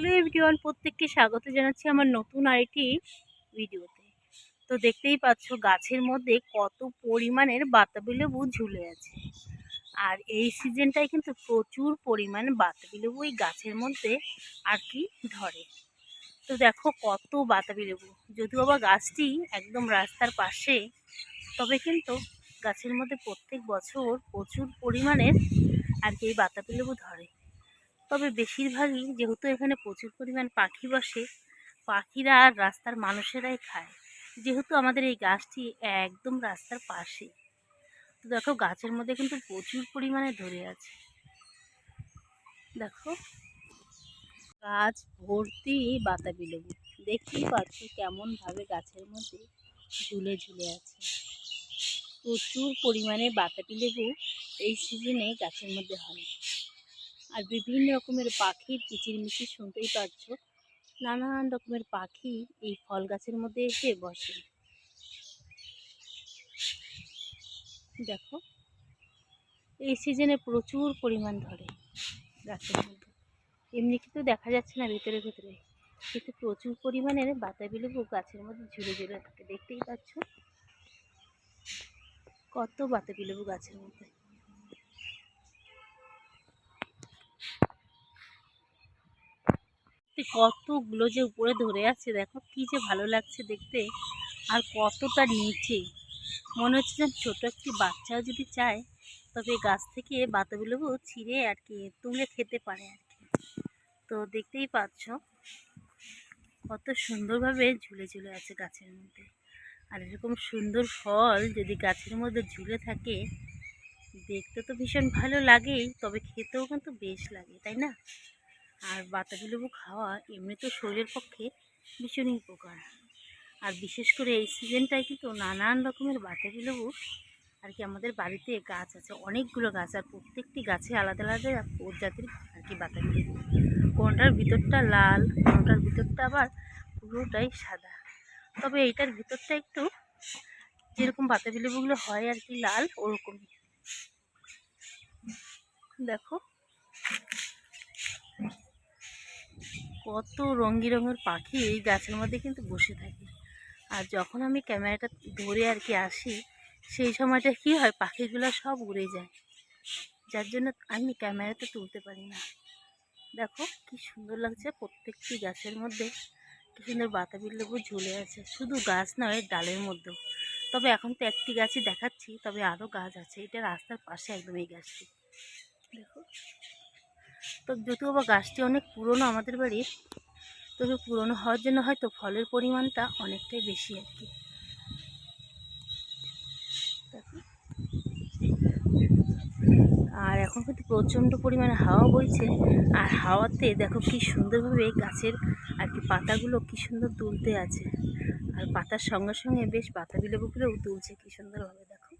Hello everyone প্রত্যেককে স্বাগত জানাচ্ছি আমার নতুন আরেকটি ভিডিওতে। তো দেখতেই পাচ্ছ, গাছের মধ্যে কত পরিমাণের বাতাবি লেবু ঝুলে আছে। আর এই সিজনটায় কিন্তু প্রচুর পরিমাণে বাতাবি লেবু এই গাছের মধ্যে আর কি ধরে। তো দেখো কত বাতাবি লেবু। যদিও বা গাছটি একদম রাস্তার পাশে, তবে কিন্তু গাছের মধ্যে প্রত্যেক বছর প্রচুর পরিমাণের আর কি এই বাতাবি লেবু ধরে। তবে বেশিরভাগই যেহেতু এখানে প্রচুর পরিমাণ পাখি বসে, পাখিরা আর রাস্তার মানুষেরাই খায়। যেহেতু আমাদের এই গাছটি একদম রাস্তার পাশে। তো দেখো, গাছের মধ্যে কিন্তু প্রচুর পরিমাণে ধরে আছে। দেখো, গাছ ভর্তি বাতাবি লেবু। দেখতেই পাচ্ছ কেমনভাবে গাছের মধ্যে ঝুলে ঝুলে আছে। প্রচুর পরিমাণে বাতাবি লেবু এই সিজনে গাছের মধ্যে হয়। আর বিভিন্ন রকমের পাখির কিচিরমিচির শুনতেই পাচ্ছ। নানান রকমের পাখি এই ফল গাছের মধ্যে এসে বসে। দেখো, এই সিজনে প্রচুর পরিমাণ ধরে গাছের মধ্যে। এমনি কিন্তু দেখা যাচ্ছে না ভেতরে ভেতরে। কিন্তু প্রচুর পরিমাণের বাতাবি লেবু গাছের মধ্যে ঝুলে ঝুলে থাকে, দেখতেই পাচ্ছ? কত বাতাবি লেবু গাছের মধ্যে। কতগুলো যে উপরে ধরে আছে, দেখো কি যে ভালো লাগছে দেখতে। আর কতটা নিচে। মনে হচ্ছে যেন ছোটো একটি বাচ্চাও যদি চায়, তবে গাছ থেকে বাতাবি লেবু ছিঁড়ে আর কি তুলে খেতে পারে আর কি। তো দেখতেই পাচ্ছ, কত সুন্দরভাবে ঝুলে ঝুলে আছে গাছের মধ্যে। আর এরকম সুন্দর ফল যদি গাছের মধ্যে ঝুলে থাকে, দেখতে তো ভীষণ ভালো লাগেই, তবে খেতেও কিন্তু বেশ লাগে, তাই না? আর বাতাবি লেবু খাওয়া এমনি তো শরীরের পক্ষে ভীষণই উপকার। আর বিশেষ করে এই সিজনটায় কিন্তু নানান রকমের বাতাবি লেবু আর কি আমাদের বাড়িতে গাছ আছে, অনেকগুলো গাছ আর প্রত্যেকটি গাছে আলাদা আলাদা প্রজাতির আর কি বাতাবি লেবু। কোনটার ভিতরটা লাল, কোনটার ভিতরটা আবার পুরোটাই সাদা। তবে এইটার ভিতরটা একটু যেরকম বাতাবি লেবুগুলো হয় আর কি লাল, ওরকমই। দেখো। কত রঙি রঙের পাখি এই গাছের মধ্যে কিন্তু বসে থাকে। আর যখন আমি ক্যামেরাটা ধরে আর কি আসি, সেই সময়টা কি হয়, পাখিগুলো সব উড়ে যায়। যার জন্য আমি ক্যামেরাতে তুলতে পারি না। দেখো কি সুন্দর লাগছে প্রত্যেকটি গাছের মধ্যে। কি সুন্দর বাতাবি লেবু ঝুলে আছে। শুধু গাছ নয়, ডালের মধ্যেও। তবে এখন তো একটি গাছই দেখাচ্ছি, তবে আরও গাছ আছে। এটা রাস্তার পাশে একদম এই গাছটি। দেখো। তো যদিও বা গাছটি অনেক পুরনো আমাদের বাড়ির, তবে পুরনো হওয়ার জন্য হয়তো ফলের পরিমাণটা অনেকটাই বেশি আর কি। আর এখন কিন্তু প্রচণ্ড পরিমাণে হাওয়া বইছে, আর হাওয়াতে দেখো কি সুন্দরভাবে গাছের আর কি পাতাগুলো কি সুন্দর তুলতে আছে। আর পাতার সঙ্গে সঙ্গে বেশ পাতা লেবুগুলোও তুলছে কি সুন্দরভাবে দেখো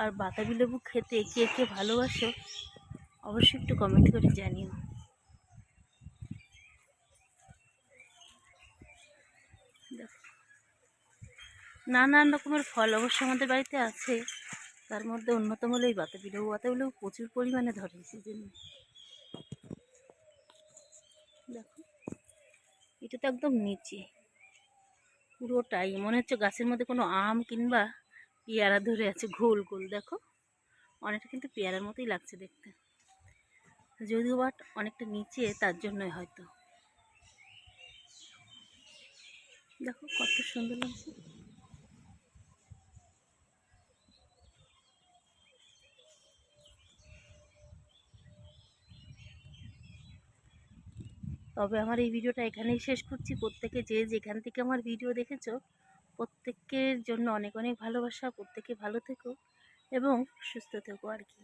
আর বাতাবি লেবু খেতে কে কে ভালোবাসো, অবশ্যই একটু কমেন্ট করে জানিও। নানান রকমের ফল অবশ্য আমাদের বাড়িতে আছে, তার মধ্যে অন্যতম হলো এই বাতাবি লেবু। বাতাবি লেবু প্রচুর পরিমাণে ধরে সিজনে দেখো, এটা তো একদম নিচে, পুরোটাই। মনে হচ্ছে গাছের মধ্যে কোনো আম কিংবা পেয়ারা ধরে আছে গোল গোল, দেখো। অনেকটা কিন্তু পেয়ারার মতোই লাগছে দেখতে। যদিও বাট অনেকটা নিচে, তার জন্যই হয়তো। দেখো কত সুন্দর লাগছে। তবে আমার এই ভিডিওটা এখানেই শেষ করছি। প্রত্যেকে যে যেখান থেকে আমার ভিডিও দেখেছ প্রত্যেকের জন্য অনেক অনেক ভালোবাসা প্রত্যেকে ভালো থেকো এবং সুস্থ থেকো আর কি।